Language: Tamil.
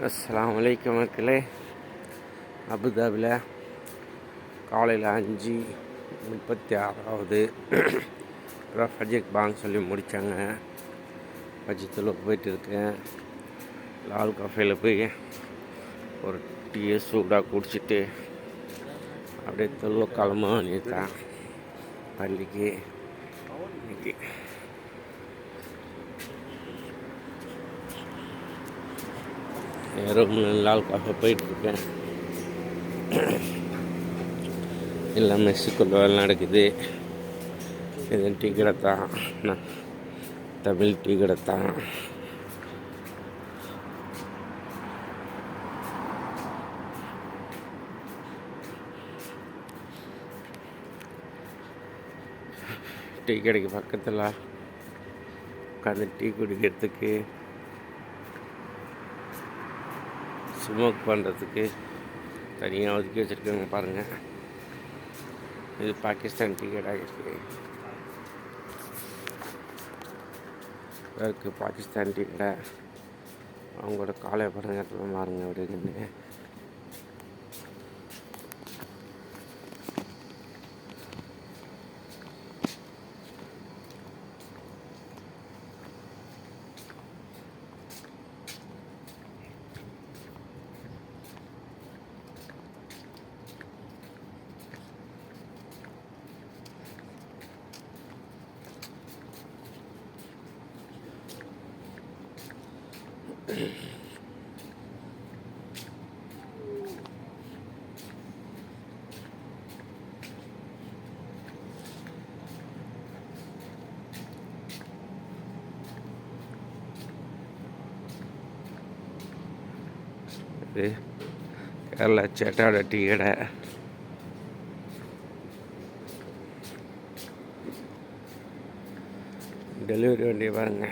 அஸ்லாம் வலைக்கம் மக்களே. அபுதாபியில் காலையில் அஞ்சு முப்பத்தி ஆறாவது அப்புறம் ஃபஜிக் பாங் சொல்லி முடித்தாங்க ஃபஜித்தில் போயிட்டு இருக்கேன் லால் கஃபேயில் போய் ஒரு டீயை சூடாக குடிச்சிட்டு அப்படியே தொல்ல கிளம்ப வேண்டியதுதான் பள்ளிக்கு இன்னைக்கு ரூமில் லால் போயிட்டுருக்கேன். எல்லாம் மெஸ்ஸுக்குள்ள வேலை நடக்குது. இது டீ கடை தான் நான் தமிழ் டீ கடை தான் டீ கடைக்கு பக்கத்தில் உட்காந்து டீ குடிக்கிறதுக்கு ஸ்மோக் பண்ணுறதுக்கு தனியாக ஒதுக்கி வச்சுருக்காங்க பாருங்கள் இது பாகிஸ்தான் டீ கடை இருக்குது இருக்குது பாகிஸ்தான் டீ அவங்களோட காலை படம் பாருங்க அப்படின்னு. இது கேரளா சேட்டாட டீ கடை டெலிவரி வண்டி பாருங்க